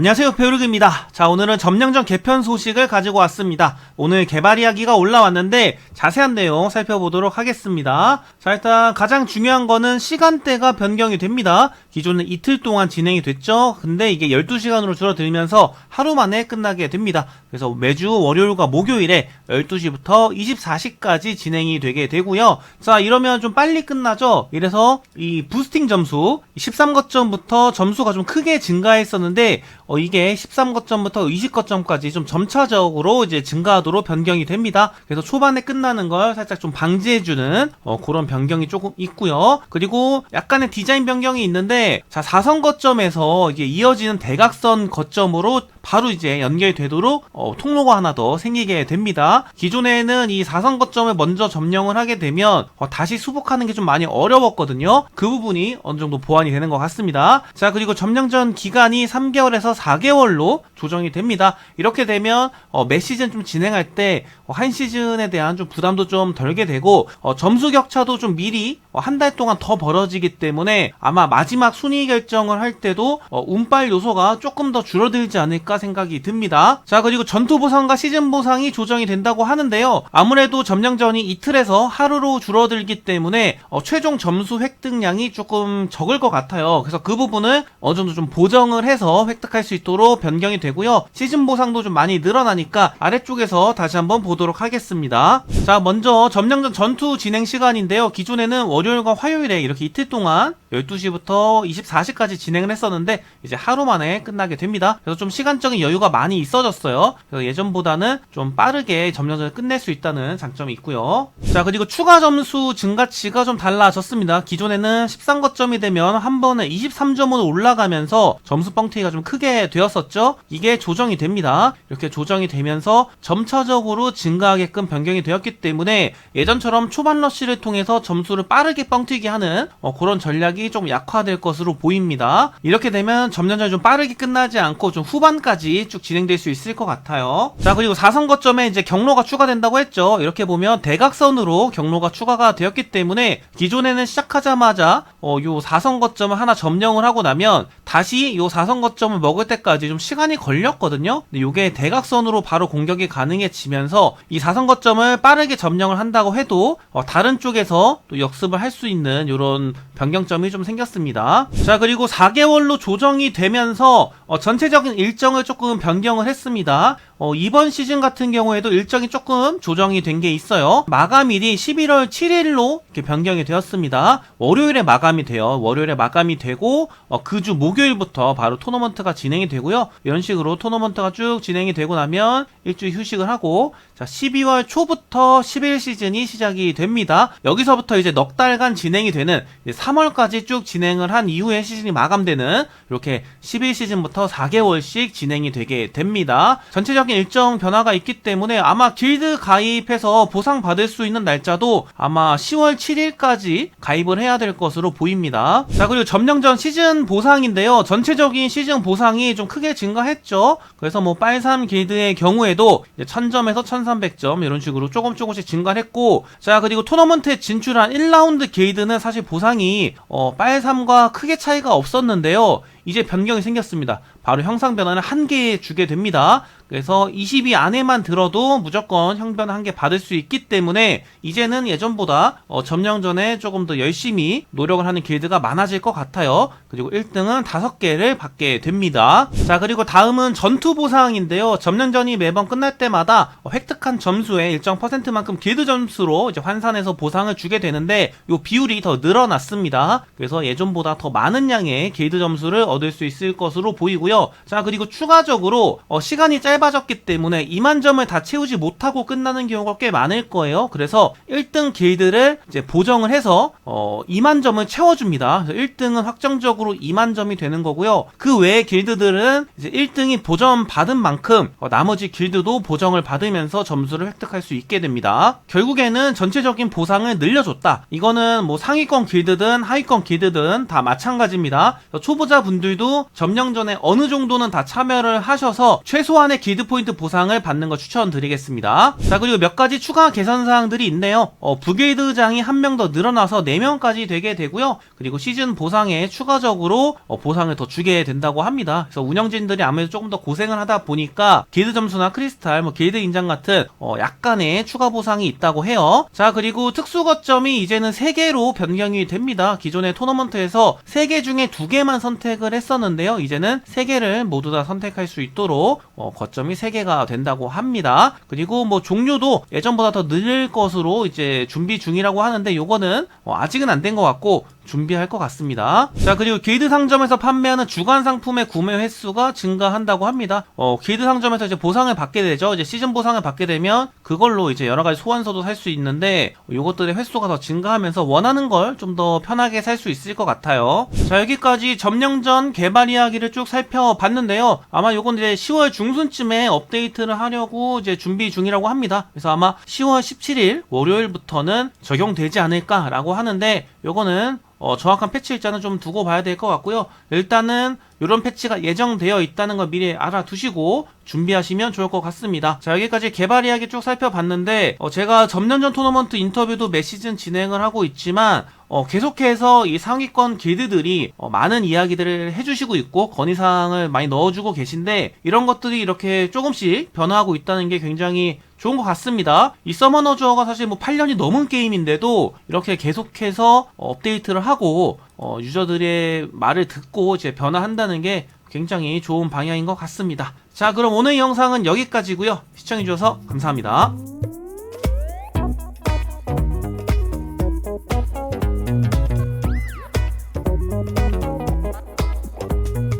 안녕하세요 배우르그입니다. 자 오늘은 점령전 개편 소식을 가지고 왔습니다. 오늘 개발 이야기가 올라왔는데 자세한 내용 살펴보도록 하겠습니다. 자 일단 가장 중요한 거는 시간대가 변경이 됩니다. 기존은 이틀 동안 진행이 됐죠? 근데 이게 12시간으로 줄어들면서 하루 만에 끝나게 됩니다. 그래서 매주 월요일과 목요일에 12시부터 24시까지 진행이 되게 되고요. 자 이러면 좀 빨리 끝나죠? 이래서 이 부스팅 점수 13거점부터 점수가 좀 크게 증가했었는데 어, 이게 13거점부터 20거점까지 좀 점차적으로 이제 증가하도록 변경이 됩니다. 그래서 초반에 끝나는 걸 살짝 좀 방지해주는 어, 그런 변경이 조금 있고요. 그리고 약간의 디자인 변경이 있는데 자 4선 거점에서 이게 이어지는 대각선 거점으로 바로 이제 연결되도록 어, 통로가 하나 더 생기게 됩니다. 기존에는 이 4선 거점을 먼저 점령을 하게 되면 어, 다시 수복하는 게 좀 많이 어려웠거든요. 그 부분이 어느 정도 보완이 되는 것 같습니다. 자 그리고 점령 전 기간이 3개월에서 4개월로 조정이 됩니다. 이렇게 되면 어, 매 시즌 좀 진행할 때 한 시즌에 대한 좀 부담도 좀 덜게 되고 어, 점수 격차도 좀 미리 어, 한달 동안 더 벌어지기 때문에 아마 마지막 순위 결정을 할 때도 어, 운빨 요소가 조금 더 줄어들지 않을까 생각이 듭니다. 자 그리고 전투 보상과 시즌 보상이 조정이 된다고 하는데요. 아무래도 점령전이 이틀에서 하루로 줄어들기 때문에 어, 최종 점수 획득량이 조금 적을 것 같아요. 그래서 그 부분을 어느 정도 좀 보정을 해서 획득할 수 있도록 변경이 되고 요. 시즌 보상도 좀 많이 늘어나니까 아래쪽에서 다시 한번 보도록 하겠습니다. 자 먼저 점령전 전투 진행 시간인데요. 기존에는 월요일과 화요일에 이렇게 이틀 동안 12시부터 24시까지 진행을 했었는데 이제 하루 만에 끝나게 됩니다. 그래서 좀 시간적인 여유가 많이 있어졌어요. 그래서 예전보다는 좀 빠르게 점령전을 끝낼 수 있다는 장점이 있고요. 자 그리고 추가 점수 증가치가 좀 달라졌습니다. 기존에는 13거점이 되면 한 번에 23점으로 올라가면서 점수 뻥튀기가 좀 크게 되었었죠. 이게 조정이 됩니다. 이렇게 조정이 되면서 점차적으로 증가하게끔 변경이 되었기 때문에 예전처럼 초반 러쉬를 통해서 점수를 빠르게 뻥튀기 하는 어, 그런 전략이 좀 약화될 것으로 보입니다. 이렇게 되면 점령전이 좀 빠르게 끝나지 않고 좀 후반까지 쭉 진행될 수 있을 것 같아요. 자 그리고 4선 거점에 이제 경로가 추가된다고 했죠. 이렇게 보면 대각선으로 경로가 추가가 되었기 때문에 기존에는 시작하자마자 어, 요 4선 거점을 하나 점령을 하고 나면 다시 요 4선 거점을 먹을 때까지 좀 시간이 걸 렸거든요. 근데 요게 대각선으로 바로 공격이 가능해지면서 이 4선 거점을 빠르게 점령을 한다고 해도 어, 다른 쪽에서 또 역습을 할 수 있는 요런 변경점이 좀 생겼습니다. 자 그리고 4개월로 조정이 되면서 어, 전체적인 일정을 조금 변경을 했습니다. 어, 이번 시즌 같은 경우에도 일정이 조금 조정이 된 게 있어요. 마감일이 11월 7일로 이렇게 변경이 되었습니다. 월요일에 마감이 돼요. 월요일에 마감이 되고 어, 그 주 목요일부터 바로 토너먼트가 진행이 되고요. 이런 식으로 토너먼트가 쭉 진행이 되고 나면 일주일 휴식을 하고 자 12월 초부터 11 시즌이 시작이 됩니다. 여기서부터 이제 넉 달간 진행이 되는 3월까지 쭉 진행을 한 이후에 시즌이 마감되는 이렇게 11 시즌부터 4개월씩 진행이 되게 됩니다. 전체적인 일정 변화가 있기 때문에 아마 길드 가입해서 보상 받을 수 있는 날짜도 아마 10월 7일까지 가입을 해야 될 것으로 보입니다. 자 그리고 점령전 시즌 보상인데요. 전체적인 시즌 보상이 좀 크게 증가했죠. 그래서 뭐 빨삼 길드의 경우에도 1000점에서 1300점 이런 식으로 조금 조금씩 증가했고 자 그리고 토너먼트에 진출한 1라운드 길드는 사실 보상이 어, 빨삼과 크게 차이가 없었는데요. 이제 변경이 생겼습니다. 바로 형상 변화는 한 개 주게 됩니다. 그래서 20위 안에만 들어도 무조건 형변 한 개 받을 수 있기 때문에 이제는 예전보다 어, 점령전에 조금 더 열심히 노력을 하는 길드가 많아질 것 같아요. 그리고 1등은 5개를 받게 됩니다. 자 그리고 다음은 전투 보상인데요. 점령전이 매번 끝날 때마다 획득한 점수의 일정 퍼센트만큼 길드 점수로 이제 환산해서 보상을 주게 되는데 이 비율이 더 늘어났습니다. 그래서 예전보다 더 많은 양의 길드 점수를 얻을 수 있을 것으로 보이고요. 자 그리고 추가적으로 어, 시간이 짧 아졌기 때문에 2만 점을 다 채우지 못하고 끝나는 경우가 꽤 많을 거예요. 그래서 1등 길드를 이제 보정을 해서 어, 2만 점을 채워줍니다. 그래서 1등은 확정적으로 2만 점이 되는 거고요. 그 외의 길드들은 이제 1등이 보정 받은 만큼 어, 나머지 길드도 보정을 받으면서 점수를 획득할 수 있게 됩니다. 결국에는 전체적인 보상을 늘려줬다. 이거는 뭐 상위권 길드든 하위권 길드든 다 마찬가지입니다. 초보자 분들도 점령전에 어느 정도는 다 참여를 하셔서 최소한의 길드 포인트 보상을 받는 거 추천드리겠습니다. 자, 그리고 몇 가지 추가 개선 사항들이 있네요. 어, 부길드장이 한 명 더 늘어나서 4명까지 되게 되고요. 그리고 시즌 보상에 추가적으로 어, 보상을 더 주게 된다고 합니다. 그래서 운영진들이 아무래도 조금 더 고생을 하다 보니까 길드 점수나 크리스탈, 뭐 길드 인장 같은 어, 약간의 추가 보상이 있다고 해요. 자, 그리고 특수 거점이 이제는 3개로 변경이 됩니다. 기존의 토너먼트에서 3개 중에 2개만 선택을 했었는데요. 이제는 3개를 모두 다 선택할 수 있도록 어, 거점 이 3개가 된다고 합니다. 그리고 뭐 종류도 예전보다 더 늘릴 것으로 이제 준비 중이라고 하는데 요거는 어, 아직은 안 된 것 같고 준비할 것 같습니다. 자, 그리고 길드 상점에서 판매하는 주간 상품의 구매 횟수가 증가한다고 합니다. 어, 길드 상점에서 이제 보상을 받게 되죠. 이제 시즌 보상을 받게 되면 그걸로 이제 여러 가지 소환서도 살 수 있는데 요것들의 횟수가 더 증가하면서 원하는 걸 좀 더 편하게 살 수 있을 것 같아요. 자, 여기까지 점령전 개발 이야기를 쭉 살펴봤는데요. 아마 요건 이제 10월 중순쯤에 업데이트를 하려고 이제 준비 중이라고 합니다. 그래서 아마 10월 17일 월요일부터는 적용되지 않을까라고 하는데 요거는 어, 정확한 패치 일자는 좀 두고 봐야 될 것 같고요. 일단은 이런 패치가 예정되어 있다는 걸 미리 알아두시고 준비하시면 좋을 것 같습니다. 자 여기까지 개발 이야기 쭉 살펴봤는데 어, 제가 점년전 토너먼트 인터뷰도 매 시즌 진행을 하고 있지만 어, 계속해서 이 상위권 길드들이 어, 많은 이야기들을 해주시고 있고 건의사항을 많이 넣어주고 계신데 이런 것들이 이렇게 조금씩 변화하고 있다는 게 굉장히 좋은 것 같습니다. 이 서머너 주어가 사실 뭐 8년이 넘은 게임인데도 이렇게 계속해서 어, 업데이트를 하고 어, 유저들의 말을 듣고 이제 변화한다는 게 굉장히 좋은 방향인 것 같습니다. 자, 그럼 오늘 영상은 여기까지고요. 시청해주셔서 감사합니다.